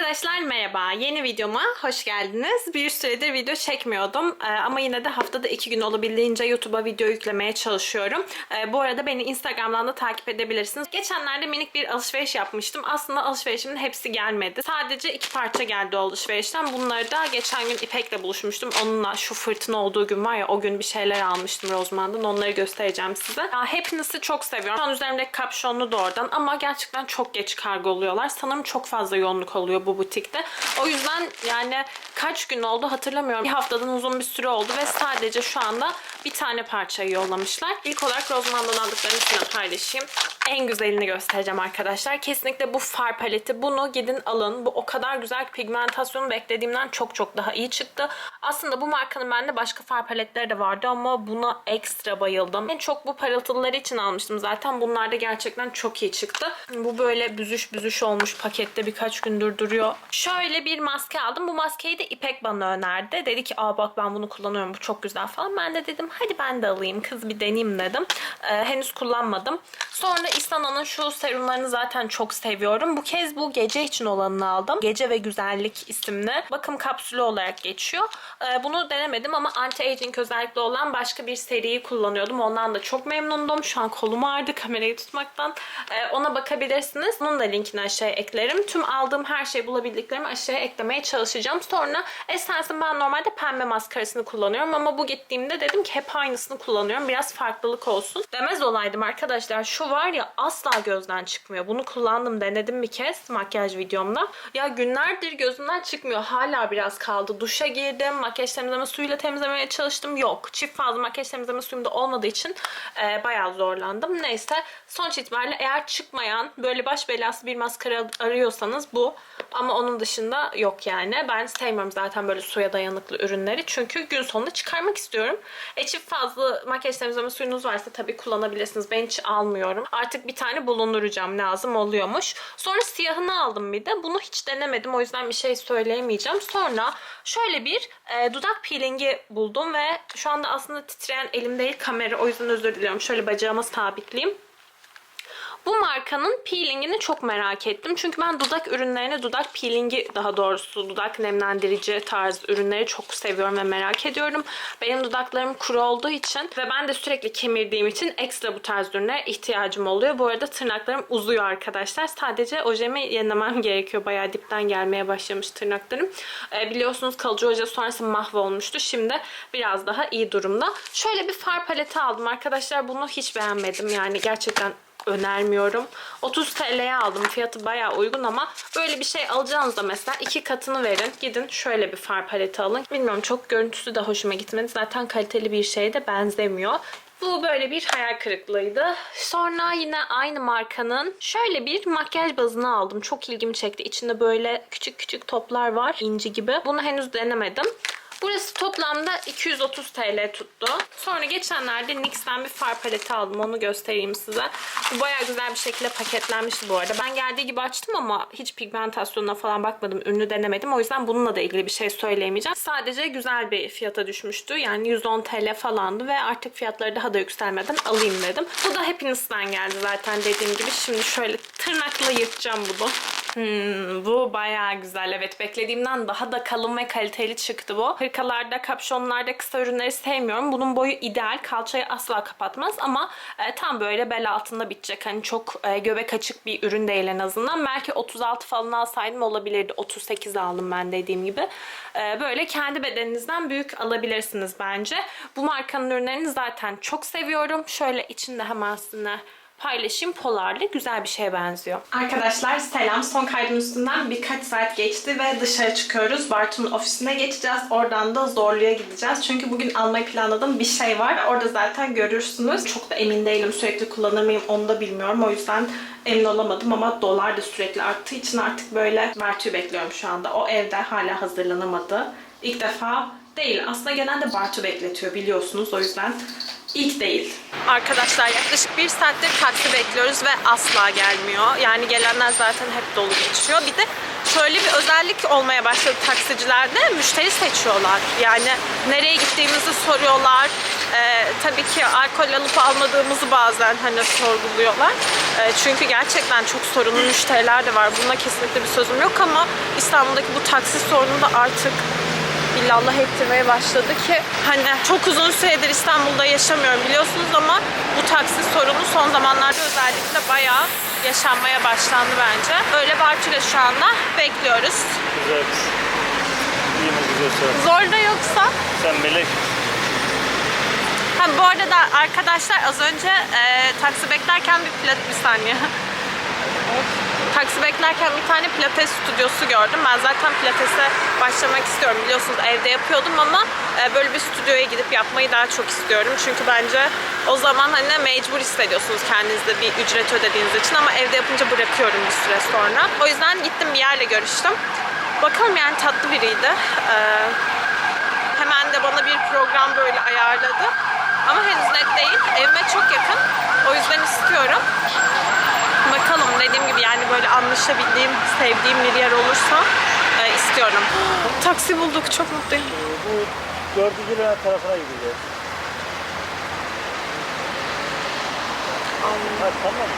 Arkadaşlar merhaba. Yeni videoma hoş geldiniz. Bir süredir video çekmiyordum Ee, ama yine de haftada iki gün olabildiğince YouTube'a video yüklemeye çalışıyorum. Ee, bu arada beni Instagram'dan da takip edebilirsiniz. Geçenlerde minik bir alışveriş yapmıştım. Aslında alışverişimin hepsi gelmedi. Sadece iki parça geldi o alışverişten. Bunları da geçen gün İpek'le buluşmuştum. Onunla şu fırtına olduğu gün var ya o gün bir şeyler almıştım Rozman'dan. Onları göstereceğim size. Ya, hepinizi çok seviyorum. Şu an üzerimdeki kapşonlu da ama gerçekten çok geç kargo oluyorlar. Sanırım çok fazla yoğunluk oluyor bu butikte. O yüzden yani kaç gün oldu hatırlamıyorum. Bir haftadan uzun bir süre oldu ve sadece şu anda bir tane parçayı yollamışlar. İlk olarak Rozman'dan aldıklarını sizinle paylaşayım. En güzelini göstereceğim arkadaşlar. Kesinlikle bu far paleti. Bunu gidin alın. Bu o kadar güzel pigmentasyonu beklediğimden çok çok daha iyi çıktı. Aslında bu markanın bende başka far paletleri de vardı ama buna ekstra bayıldım. En çok bu parıltılıları için almıştım zaten. Bunlar da gerçekten çok iyi çıktı. Bu böyle büzüş büzüş olmuş pakette birkaç gündür duruyor. Şöyle bir maske aldım. Bu maskeyi de İpek bana önerdi. Dedi ki aa bak ben bunu kullanıyorum bu çok güzel falan. Ben de dedim hadi ben de alayım kız bir deneyeyim dedim. Ee, henüz kullanmadım. Sonra Isana'nın şu serumlarını zaten çok seviyorum. Bu kez bu gece için olanını aldım. Gece ve Güzellik isimli. Bakım kapsülü olarak geçiyor. Ee, bunu denemedim ama anti-aging özellikle olan başka bir seriyi kullanıyordum. Ondan da çok memnundum. Şu an kolum ağrıdı kamerayı tutmaktan. Ee, ona bakabilirsiniz. Bunun da linkini aşağıya eklerim. Tüm aldığım her şeyi bulabildiklerimi aşağıya eklemeye çalışacağım. Sonra Essence'ın ben normalde pembe maskarasını kullanıyorum ama bu gittiğimde dedim ki hep aynısını kullanıyorum. Biraz farklılık olsun. Demez olaydım arkadaşlar. Şu var ya asla gözden çıkmıyor. Bunu kullandım denedim bir kez makyaj videomda. Ya günlerdir gözümden çıkmıyor. Hala biraz kaldı. Duşa girdim. Makyaj temizleme suyuyla temizlemeye çalıştım. Yok. Çift fazla makyaj temizleme suyum da olmadığı için e, bayağı zorlandım. Neyse sonuç itibariyle eğer çıkmayan böyle baş belası bir maskara arıyorsanız bu. Ama onun dışında yok yani. Ben sevmiyorum zaten böyle suya dayanıklı ürünleri. Çünkü gün sonunda çıkarmak istiyorum. E çift fazla makyaj temizleme suyunuz varsa tabii kullanabilirsiniz. Ben hiç almıyorum. Artık bir tane bulunduracağım lazım oluyormuş. Sonra siyahını aldım bir de. Bunu hiç denemedim. O yüzden bir şey söyleyemeyeceğim. Sonra şöyle bir e, dudak peelingi buldum ve şu anda aslında titreyen elim değil kamera. O yüzden özür diliyorum. Şöyle bacağıma sabitleyeyim. Bu markanın peelingini çok merak ettim. Çünkü ben dudak ürünlerini, dudak peelingi daha doğrusu dudak nemlendirici tarz ürünleri çok seviyorum ve merak ediyorum. Benim dudaklarım kuru olduğu için ve ben de sürekli kemirdiğim için ekstra bu tarz ürünlere ihtiyacım oluyor. Bu arada tırnaklarım uzuyor arkadaşlar. Sadece ojemi yenilemem gerekiyor. Bayağı dipten gelmeye başlamış tırnaklarım. Ee, biliyorsunuz kalıcı oje sonrası mahvolmuştu. Şimdi biraz daha iyi durumda. Şöyle bir far paleti aldım arkadaşlar. Bunu hiç beğenmedim. Yani gerçekten önermiyorum. 30 TL'ye aldım. Fiyatı bayağı uygun ama böyle bir şey alacağınızda mesela iki katını verin. Gidin şöyle bir far paleti alın. Bilmiyorum çok görüntüsü de hoşuma gitmedi. Zaten kaliteli bir şeye de benzemiyor. Bu böyle bir hayal kırıklığıydı. Sonra yine aynı markanın şöyle bir makyaj bazını aldım. Çok ilgimi çekti. İçinde böyle küçük küçük toplar var. inci gibi. Bunu henüz denemedim. Burası toplamda 230 TL tuttu. Sonra geçenlerde NYX'ten bir far paleti aldım. Onu göstereyim size. Bu bayağı güzel bir şekilde paketlenmişti bu arada. Ben geldiği gibi açtım ama hiç pigmentasyonuna falan bakmadım. Ürünü denemedim. O yüzden bununla da ilgili bir şey söyleyemeyeceğim. Sadece güzel bir fiyata düşmüştü. Yani 110 TL falandı ve artık fiyatları daha da yükselmeden alayım dedim. Bu da Happiness'ten geldi zaten dediğim gibi. Şimdi şöyle tırnakla yırtacağım bunu. Hmm, bu bayağı güzel. Evet beklediğimden daha da kalın ve kaliteli çıktı bu. Hırkalarda, kapşonlarda kısa ürünleri sevmiyorum. Bunun boyu ideal. Kalçayı asla kapatmaz ama e, tam böyle bel altında bitecek. Hani çok e, göbek açık bir ürün değil en azından. Belki 36 falan alsaydım olabilirdi. 38 aldım ben dediğim gibi. E, böyle kendi bedeninizden büyük alabilirsiniz bence. Bu markanın ürünlerini zaten çok seviyorum. Şöyle içinde hemen sizinle paylaşayım. Polarlı güzel bir şeye benziyor. Arkadaşlar selam. Son kaydın üstünden birkaç saat geçti ve dışarı çıkıyoruz. Bartu'nun ofisine geçeceğiz. Oradan da Zorlu'ya gideceğiz. Çünkü bugün almayı planladığım bir şey var. Orada zaten görürsünüz. Çok da emin değilim. Sürekli kullanır mıyım onu da bilmiyorum. O yüzden emin olamadım ama dolar da sürekli arttığı için artık böyle Bartu'yu bekliyorum şu anda. O evde hala hazırlanamadı. İlk defa değil. Aslında genelde Bartu bekletiyor biliyorsunuz. O yüzden ilk değil. Arkadaşlar yaklaşık bir saattir taksi bekliyoruz ve asla gelmiyor. Yani gelenler zaten hep dolu geçiyor. Bir de şöyle bir özellik olmaya başladı taksicilerde. Müşteri seçiyorlar. Yani nereye gittiğimizi soruyorlar. Ee, tabii ki alkol alıp almadığımızı bazen hani sorguluyorlar. Ee, çünkü gerçekten çok sorunlu müşteriler de var. Buna kesinlikle bir sözüm yok ama İstanbul'daki bu taksi sorunu da artık illallah ettirmeye başladı ki hani çok uzun süredir İstanbul'da yaşamıyorum biliyorsunuz ama bu taksi sorunu son zamanlarda özellikle bayağı yaşanmaya başlandı bence. Öyle Bartül'e şu anda bekliyoruz. Güzel. İyi mi güzel? Zor da yoksa Sen melek. Ha bu arada da arkadaşlar az önce e, taksi beklerken bir plat bir saniye. Taksi beklerken bir tane pilates stüdyosu gördüm. Ben zaten pilatese başlamak istiyorum. Biliyorsunuz evde yapıyordum ama e, böyle bir stüdyoya gidip yapmayı daha çok istiyorum. Çünkü bence o zaman hani mecbur hissediyorsunuz kendinizde bir ücret ödediğiniz için ama evde yapınca bırakıyorum bir süre sonra. O yüzden gittim bir yerle görüştüm. Bakalım yani tatlı biriydi. Ee, Hemen de bana bir program böyle ayarladı. Ama henüz net değil. Evime çok yakın. O yüzden istiyorum. Bakalım dediğim gibi yani böyle anlaşabildiğim, sevdiğim bir yer olursa e, istiyorum. Taksi bulduk. Çok mutluyum. Bu dördüncü Levent tarafına gideceğiz. Ha, tamam.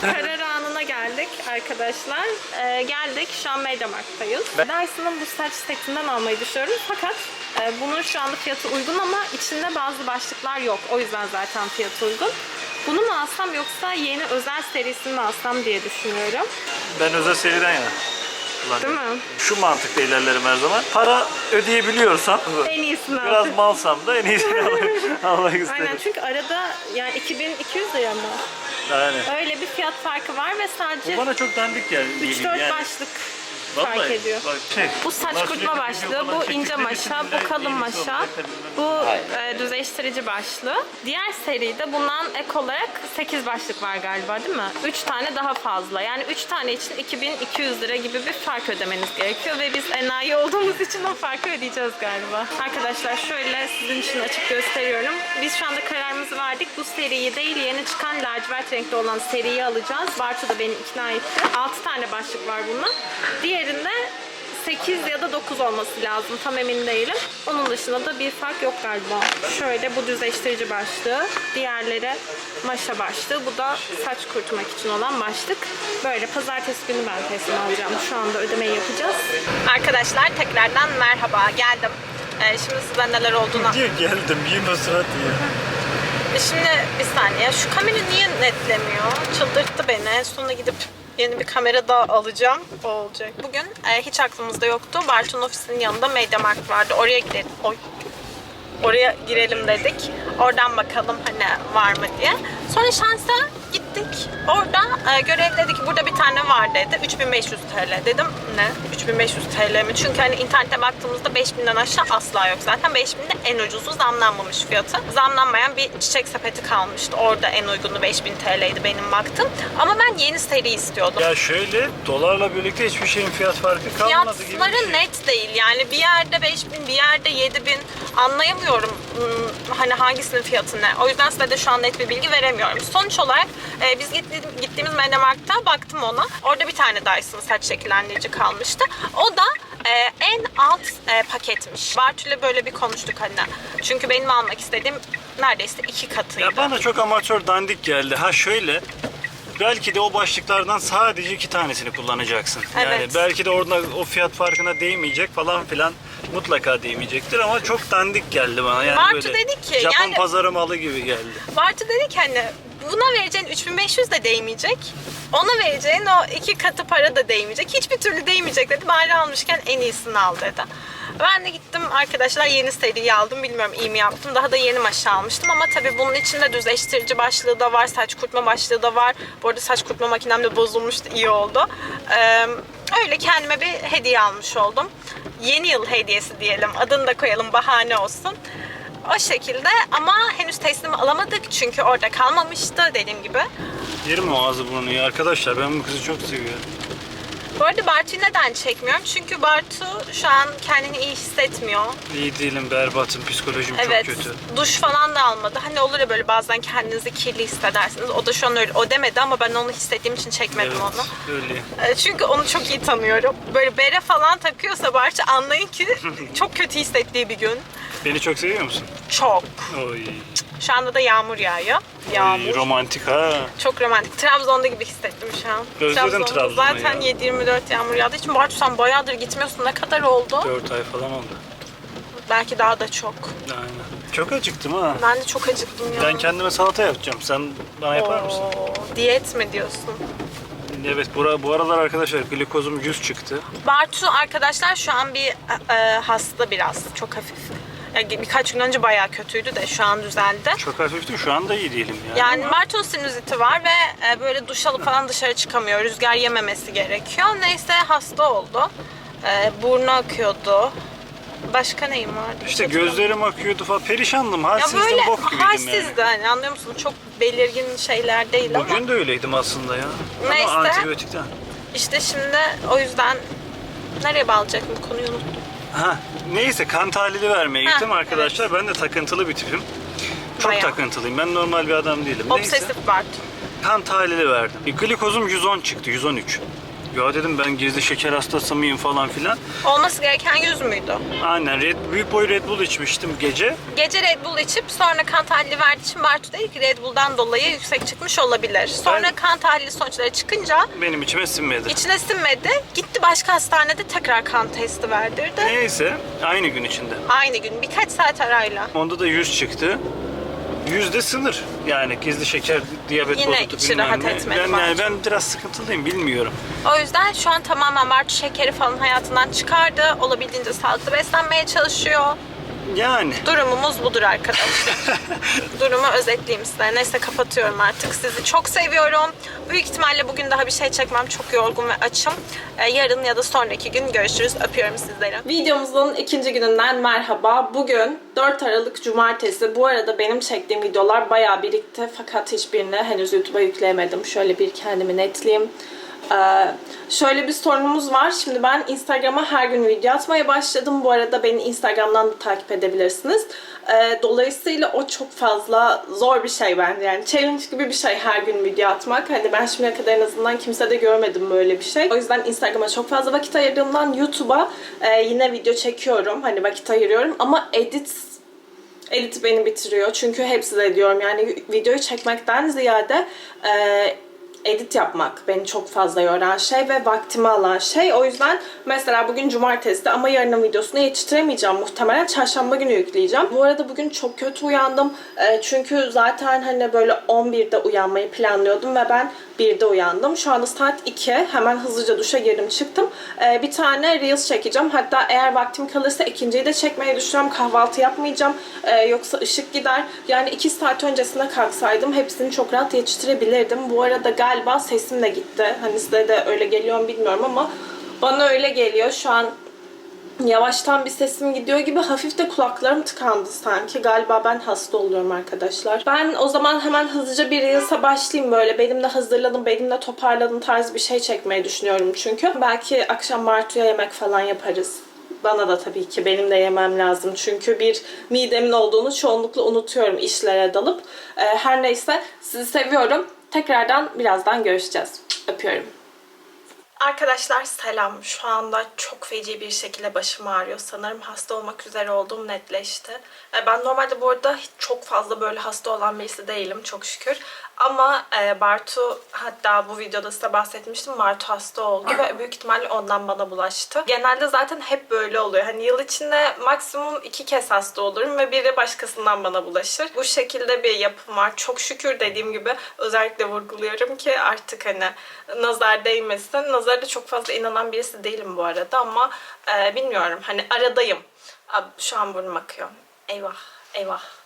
Karar anına geldik arkadaşlar. Ee, geldik. Şu an Mediamarkt'tayız. Ben- Dyson'ın bu saç setinden almayı düşünüyorum. Fakat e, bunun şu anda fiyatı uygun ama içinde bazı başlıklar yok. O yüzden zaten fiyatı uygun. Bunu mu alsam yoksa yeni özel serisini mi alsam diye düşünüyorum. Ben özel seriden yana. Değil mi? Şu mantıkla ilerlerim her zaman. Para ödeyebiliyorsam En iyisini biraz malsam da en iyisini almak, almak Aynen isterim. çünkü arada yani 2200 lira mı? Aynen. Öyle bir fiyat farkı var ve Bu sadece bana çok dandik geldi. 3-4 yani. başlık fark Vallahi ediyor. Bak, şey, Bu saç kurutma başlığı, bu ince maşa, bu kalın maşa, bu e, düzleştirici başlığı. Diğer seride bundan ek olarak 8 başlık var galiba değil mi? 3 tane daha fazla. Yani 3 tane için 2200 lira gibi bir fark ödemeniz gerekiyor ve biz enayi olduğumuz için o farkı ödeyeceğiz galiba. Arkadaşlar şöyle sizin için açık gösteriyorum. Biz şu anda kararımızı verdik. Bu seriyi değil yeni çıkan lacivert renkli olan seriyi alacağız. Bartu da beni ikna etti. 6 tane başlık var bunun. Diğerinde 8 ya da 9 olması lazım. Tam emin değilim. Onun dışında da bir fark yok galiba. Şöyle bu düzleştirici başlığı. Diğerleri maşa başlığı. Bu da saç kurutmak için olan başlık. Böyle pazartesi günü ben teslim alacağım. Şu anda ödemeyi yapacağız. Arkadaşlar tekrardan merhaba. Geldim. Ee, şimdi size neler olduğunu Diyor geldim yeme surat diyor. Şimdi bir saniye. Şu kamera niye netlemiyor? Çıldırttı beni. Sonra gidip yeni bir kamera daha alacağım. O olacak. Bugün e, hiç aklımızda yoktu. Bartun ofisinin yanında Mediamarkt vardı. Oraya gidelim. Oy. Oraya girelim dedik. Oradan bakalım hani var mı diye. Sonra şansa gittik. Orada e, görev dedi ki burada bir tane var dedi. 3500 TL dedim. Ne? 3500 TL mi? Çünkü hani internete baktığımızda 5000'den aşağı asla yok zaten. 5000'de en ucuzu zamlanmamış fiyatı. Zamlanmayan bir çiçek sepeti kalmıştı. Orada en uygunu 5000 TL'ydi benim baktım. Ama ben yeni seri istiyordum. Ya şöyle dolarla birlikte hiçbir şeyin fiyat farkı kalmadı gibi bir Fiyatları şey. net değil. Yani bir yerde 5000, bir yerde 7000 anlayamıyorum hmm, hani hangisinin fiyatı ne. O yüzden size de şu an net bir bilgi veremiyorum. Sonuç olarak e, biz gitti- gittiğimiz Mediamarkt'ta baktım ona. Orada bir tane Dyson saç şekillendirici kalmıştı. O da e, en alt e, paketmiş. Bartül'le böyle bir konuştuk hani. Çünkü benim almak istediğim neredeyse iki katıydı. Ya bana çok amatör dandik geldi. Ha şöyle Belki de o başlıklardan sadece iki tanesini kullanacaksın. Yani Evet. belki de orada o fiyat farkına değmeyecek falan filan mutlaka değmeyecektir ama çok dandik geldi bana. Yani Bartu böyle dedi ki, Japon yani- pazarı malı gibi geldi. Bartu dedi ki hani buna vereceğin 3500 de değmeyecek. Ona vereceğin o iki katı para da değmeyecek. Hiçbir türlü değmeyecek dedi. Bari almışken en iyisini al dedi. Ben de gittim arkadaşlar yeni seriyi aldım. Bilmiyorum iyi mi yaptım. Daha da yeni maşa almıştım ama tabii bunun içinde düzleştirici başlığı da var. Saç kurutma başlığı da var. Bu arada saç kurutma makinem de bozulmuştu. iyi oldu. Ee, öyle kendime bir hediye almış oldum. Yeni yıl hediyesi diyelim. Adını da koyalım bahane olsun. O şekilde ama henüz teslim alamadık çünkü orada kalmamıştı dediğim gibi. Yerim o ağzı burnu ya arkadaşlar ben bu kızı çok seviyorum. Bu arada Bartu'yu neden çekmiyorum? Çünkü Bartu şu an kendini iyi hissetmiyor. İyi değilim berbatım psikolojim Evet. çok kötü. Duş falan da almadı. Hani olur ya böyle bazen kendinizi kirli hissedersiniz. O da şu an öyle. O demedi ama ben onu hissettiğim için çekmedim Evet onu. öyle. E, Çünkü onu çok iyi tanıyorum. Böyle bere falan takıyorsa Bartu anlayın ki çok kötü hissettiği bir gün. Beni çok seviyor musun? Çok. Oy. Şu anda da yağmur yağıyor. Yağmur. Oy, romantik ha. Çok romantik. Trabzon'da gibi hissettim şu an. Özledim Trabzon'u Zaten ya. 7-24 yağmur yağdığı için Bartu sen bayağıdır gitmiyorsun. Ne kadar oldu? 4 ay falan oldu. Belki daha da çok. Aynen. Çok acıktım ha. Ben de çok acıktım ya. Ben kendime salata yapacağım. Sen bana yapar mısın? Oo, diyet mi diyorsun? Evet bu, bu aralar arkadaşlar glikozum 100 çıktı. Bartu arkadaşlar şu an bir e, hasta biraz. Çok hafif. Ya, birkaç gün önce bayağı kötüydü de şu an düzeldi. Çok hafiftim şu anda iyi değilim yani. Yani Bartu'nun sinüziti var ve e, böyle duş alıp falan dışarı çıkamıyor. Rüzgar yememesi gerekiyor. Neyse hasta oldu. E, burnu akıyordu. Başka neyim vardı? İşte gözlerim akıyordu falan. Perişandım. Ya Halsizdim, böyle bok gibiydim halsizdi hani anlıyor musun? Çok belirgin şeyler değil yani. ama Bugün de öyleydim aslında ya. Neyse. Ama antibiyotikten. işte şimdi o yüzden nereye bağlayacaktım konuyu unuttum. Ha, neyse kan tahlili vermeye Ha, gittim arkadaşlar. Ben de takıntılı bir tipim. Çok Bayağı. takıntılıyım. Ben normal bir adam değilim. Neyse. Obsesif Bartu. Kan tahlili verdim. E, glikozum 110 çıktı, 113. Ya dedim ben gizli şeker hastası mıyım falan filan. Olması gereken 100 müydü? Aynen Red, büyük boy Red Bull içmiştim gece. Gece Red Bull içip sonra kan tahlili verdiği için Bartu dedi ki Red Bull'dan dolayı yüksek çıkmış olabilir. Sonra Ben- kan tahlili sonuçları çıkınca Benim içime sinmedi. içine sinmedi. Gitti başka hastanede tekrar kan testi verdirdi. Neyse aynı gün içinde. Aynı gün birkaç saat arayla. Onda da 100 çıktı. 100 de sınır. Yani gizli şeker, diyabet Yine bozutu içi bilmem rahat ne. etmedi Ben, bence. yani ben biraz sıkıntılıyım bilmiyorum. O yüzden şu an tamamen Bartu şekeri falan hayatından çıkardı. Olabildiğince sağlıklı beslenmeye çalışıyor. Yani Durumumuz budur arkadaşlar. Durumu özetleyeyim size. Neyse kapatıyorum artık. Sizi çok seviyorum. Büyük ihtimalle bugün daha bir şey çekmem. Çok yorgun ve açım. Ee, yarın ya da sonraki gün görüşürüz. Öpüyorum sizleri. Videomuzun ikinci gününden merhaba. Bugün 4 Aralık Cumartesi. Bu arada benim çektiğim videolar bayağı birikti. Fakat hiçbirini henüz YouTube'a yükleyemedim. Şöyle bir kendimi netleyeyim. Ee, şöyle bir sorunumuz var. Şimdi ben Instagram'a her gün video atmaya başladım. Bu arada beni Instagram'dan da takip edebilirsiniz. Ee, dolayısıyla o çok fazla zor bir şey bence. Yani challenge gibi bir şey her gün video atmak. Hani ben şimdiye kadar en azından kimse de görmedim böyle bir şey. O yüzden Instagram'a çok fazla vakit ayırdığımdan YouTube'a e, yine video çekiyorum. Hani vakit ayırıyorum. Ama edit edit beni bitiriyor. Çünkü hep size diyorum yani videoyu çekmekten ziyade e, edit yapmak beni çok fazla yoran şey ve vaktimi alan şey. O yüzden mesela bugün cumartesi ama yarının videosunu yetiştiremeyeceğim. Muhtemelen çarşamba günü yükleyeceğim. Bu arada bugün çok kötü uyandım. E, çünkü zaten hani böyle 11'de uyanmayı planlıyordum ve ben 1'de uyandım. Şu anda saat 2. Hemen hızlıca duşa girdim çıktım. E, bir tane Reels çekeceğim. Hatta eğer vaktim kalırsa ikinciyi de çekmeyi düşünüyorum. Kahvaltı yapmayacağım. E, yoksa ışık gider. Yani 2 saat öncesinde kalksaydım hepsini çok rahat yetiştirebilirdim. Bu arada galiba sesim de gitti. Hani size de öyle geliyor mu bilmiyorum ama bana öyle geliyor. Şu an yavaştan bir sesim gidiyor gibi hafif de kulaklarım tıkandı sanki. Galiba ben hasta oluyorum arkadaşlar. Ben o zaman hemen hızlıca bir Reels'a başlayayım böyle. Benim de hazırladım, benim de toparladım tarz bir şey çekmeyi düşünüyorum çünkü. Belki akşam Bartu'ya yemek falan yaparız. Bana da tabii ki benim de yemem lazım. Çünkü bir midemin olduğunu çoğunlukla unutuyorum işlere dalıp. Ee, her neyse sizi seviyorum. Tekrardan birazdan görüşeceğiz. Öpüyorum. Arkadaşlar selam. Şu anda çok feci bir şekilde başım ağrıyor. Sanırım hasta olmak üzere olduğum netleşti. E, Ben normalde bu arada çok fazla böyle hasta olan birisi değilim çok şükür. Ama e, Bartu hatta bu videoda size bahsetmiştim. Bartu hasta oldu ve büyük ihtimalle ondan bana bulaştı. Genelde zaten hep böyle oluyor. Hani yıl içinde maksimum iki kez hasta olurum ve biri başkasından bana bulaşır. Bu şekilde bir yapım var. Çok şükür dediğim gibi özellikle vurguluyorum ki artık hani nazar değmesin. Nazara da çok fazla inanan birisi değilim bu arada ama e, bilmiyorum. Hani aradayım. Şu an burnum akıyor. Eyvah, eyvah.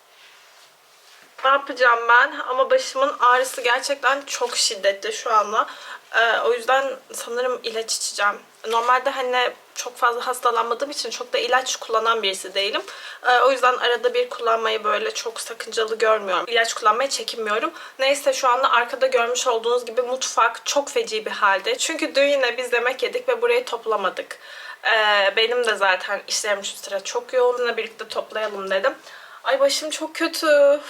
Ne yapacağım ben? Ama başımın ağrısı gerçekten çok şiddetli şu anda. Ee, o yüzden sanırım ilaç içeceğim. Normalde hani çok fazla hastalanmadığım için çok da ilaç kullanan birisi değilim. Ee, o yüzden arada bir kullanmayı böyle çok sakıncalı görmüyorum. İlaç kullanmaya çekinmiyorum. Neyse şu anda arkada görmüş olduğunuz gibi mutfak çok feci bir halde. Çünkü dün yine biz yemek yedik ve burayı toplamadık. Ee, benim de zaten işlerim şu sıra çok yoğun. Birlikte toplayalım dedim. Ay başım çok kötü.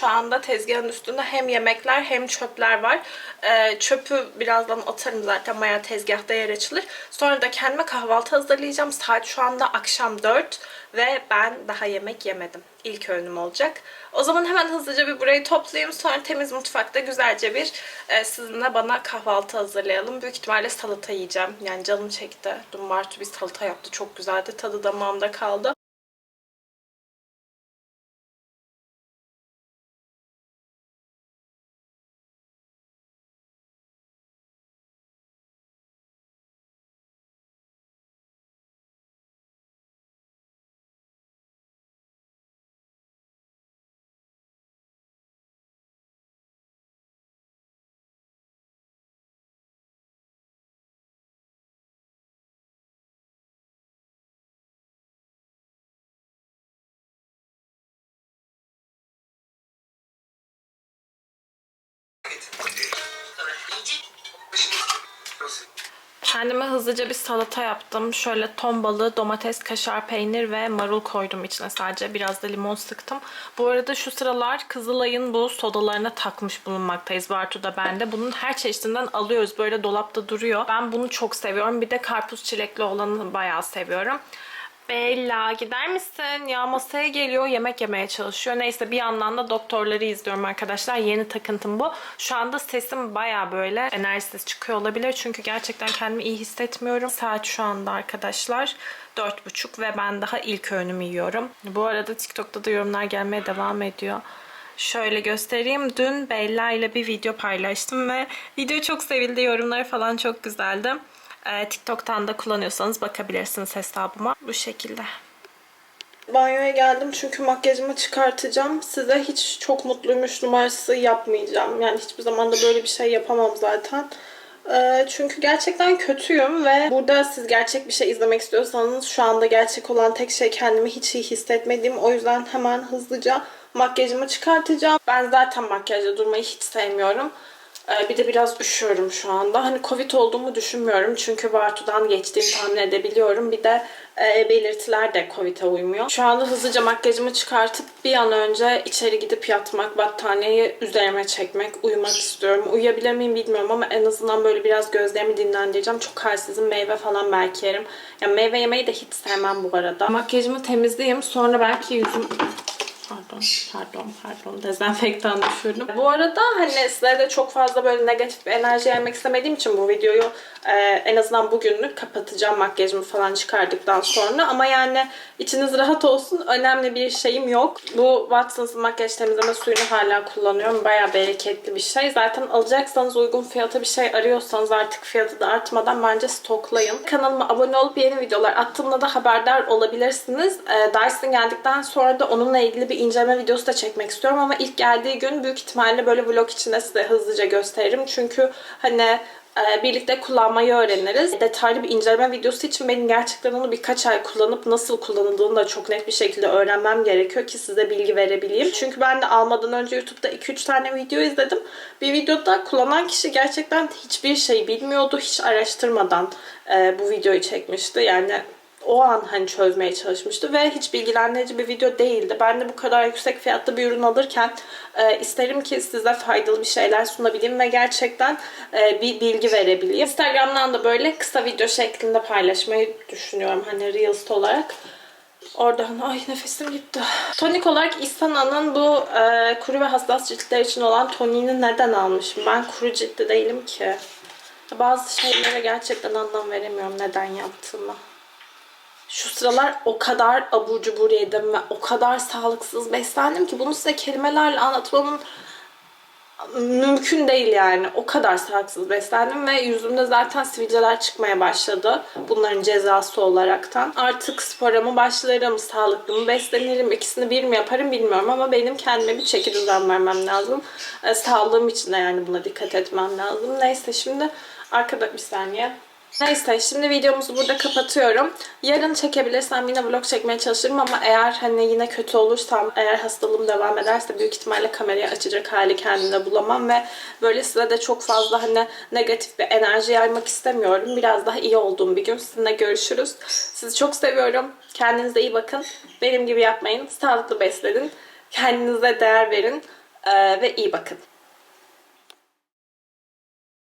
Şu anda tezgahın üstünde hem yemekler hem çöpler var. Ee, çöpü birazdan atarım zaten bayağı tezgahta yer açılır. Sonra da kendime kahvaltı hazırlayacağım. Saat şu anda akşam 4 ve ben daha yemek yemedim. İlk öğünüm olacak. O zaman hemen hızlıca bir burayı toplayayım. Sonra temiz mutfakta güzelce bir e, sizinle bana kahvaltı hazırlayalım. Büyük ihtimalle salata yiyeceğim. Yani canım çekti. Dün Bartu bir salata yaptı. Çok güzeldi. Tadı damağımda kaldı. Kendime hızlıca bir salata yaptım. Şöyle ton balığı, domates, kaşar, peynir ve marul koydum içine sadece. Biraz da limon sıktım. Bu arada şu sıralar Kızılay'ın bu sodalarına takmış bulunmaktayız. Bartu da ben de. Bunun her çeşidinden alıyoruz. Böyle dolapta duruyor. Ben bunu çok seviyorum. Bir de karpuz çilekli olanı bayağı seviyorum. Bella gider misin? Ya masaya geliyor yemek yemeye çalışıyor. Neyse bir yandan da doktorları izliyorum arkadaşlar. Yeni takıntım bu. Şu anda sesim baya böyle enerjisiz çıkıyor olabilir. Çünkü gerçekten kendimi iyi hissetmiyorum. Saat şu anda arkadaşlar 4.30 ve ben daha ilk öğünümü yiyorum. Bu arada TikTok'ta da yorumlar gelmeye devam ediyor. Şöyle göstereyim. Dün Bella ile bir video paylaştım ve video çok sevildi. Yorumları falan çok güzeldi. Ee, TikTok'tan da kullanıyorsanız bakabilirsiniz hesabıma. Bu şekilde. Banyoya geldim çünkü makyajımı çıkartacağım. Size hiç çok mutluymuş numarası yapmayacağım. Yani hiçbir zaman da böyle bir şey yapamam zaten. Ee, çünkü gerçekten kötüyüm ve burada siz gerçek bir şey izlemek istiyorsanız şu anda gerçek olan tek şey kendimi hiç iyi hissetmediğim. O yüzden hemen hızlıca makyajımı çıkartacağım. Ben zaten makyajla durmayı hiç sevmiyorum. Ee, Bir de biraz üşüyorum şu anda. Hani Covid olduğumu düşünmüyorum. Çünkü Bartu'dan geçtiğimi tahmin edebiliyorum. Bir de e, belirtiler de Covid'e uymuyor. Şu anda hızlıca makyajımı çıkartıp bir an önce içeri gidip yatmak, battaniyeyi üzerime çekmek, uyumak istiyorum. Uyuyabilir miyim bilmiyorum ama en azından böyle biraz gözlerimi dinlendireceğim. Çok halsizim. Meyve falan belki yerim. Yani meyve yemeyi de hiç sevmem bu arada. Makyajımı temizleyeyim. Sonra belki yüzüm Pardon, pardon, pardon. Dezenfektan düşürdüm. Bu arada hani size de çok fazla böyle negatif bir enerji vermek istemediğim için bu videoyu e, en azından bugünlük kapatacağım makyajımı falan çıkardıktan sonra. Ama yani içiniz rahat olsun. Önemli bir şeyim yok. Bu Watsons'ın makyaj temizleme suyunu hala kullanıyorum. Bayağı bereketli bir şey. Zaten alacaksanız uygun fiyata bir şey arıyorsanız artık fiyatı da artmadan bence stoklayın. Kanalıma abone olup yeni videolar attığımda da haberdar olabilirsiniz. E, Dyson geldikten sonra da onunla ilgili bir inceleme videosu da çekmek istiyorum ama ilk geldiği gün büyük ihtimalle böyle vlog içinde size hızlıca gösteririm. Çünkü hani e, birlikte kullanmayı öğreniriz. Detaylı bir inceleme videosu için benim gerçekten onu birkaç ay kullanıp nasıl kullanıldığını da çok net bir şekilde öğrenmem gerekiyor ki size bilgi verebileyim. Çünkü ben de almadan önce YouTube'da 2-3 tane video izledim. Bir videoda kullanan kişi gerçekten hiçbir şey bilmiyordu. Hiç araştırmadan e, bu videoyu çekmişti. Yani o an hani çözmeye çalışmıştı ve hiç bilgilendirici bir video değildi. Ben de bu kadar yüksek fiyatlı bir ürün alırken e, isterim ki size faydalı bir şeyler sunabileyim ve gerçekten e, bir bilgi verebileyim. Instagram'dan da böyle kısa video şeklinde paylaşmayı düşünüyorum hani Reels olarak. Oradan ay nefesim gitti. Tonik olarak İsana'nın bu e, kuru ve hassas ciltler için olan toniğini neden almışım? Ben kuru ciltli değilim ki. Bazı şeylere gerçekten anlam veremiyorum neden yaptığımı. Şu sıralar o kadar abur cubur yedim ve o kadar sağlıksız beslendim ki bunu size kelimelerle anlatmamın mümkün değil yani. O kadar sağlıksız beslendim ve yüzümde zaten sivilceler çıkmaya başladı. Bunların cezası olaraktan. Artık spora mı başlarım, sağlıklı mı beslenirim, ikisini bir mi yaparım bilmiyorum ama benim kendime bir çeki düzen vermem lazım. Sağlığım için de yani buna dikkat etmem lazım. Neyse şimdi arkada bir saniye. Neyse şimdi videomuzu burada kapatıyorum. Yarın çekebilirsem yine vlog çekmeye çalışırım ama eğer hani yine kötü olursam, eğer hastalığım devam ederse büyük ihtimalle kamerayı açacak hali kendimde bulamam ve böyle size de çok fazla hani negatif bir enerji yaymak istemiyorum. Biraz daha iyi olduğum bir gün sizinle görüşürüz. Sizi çok seviyorum. Kendinize iyi bakın. Benim gibi yapmayın. Sağlıklı beslenin. Kendinize değer verin. Ve iyi bakın.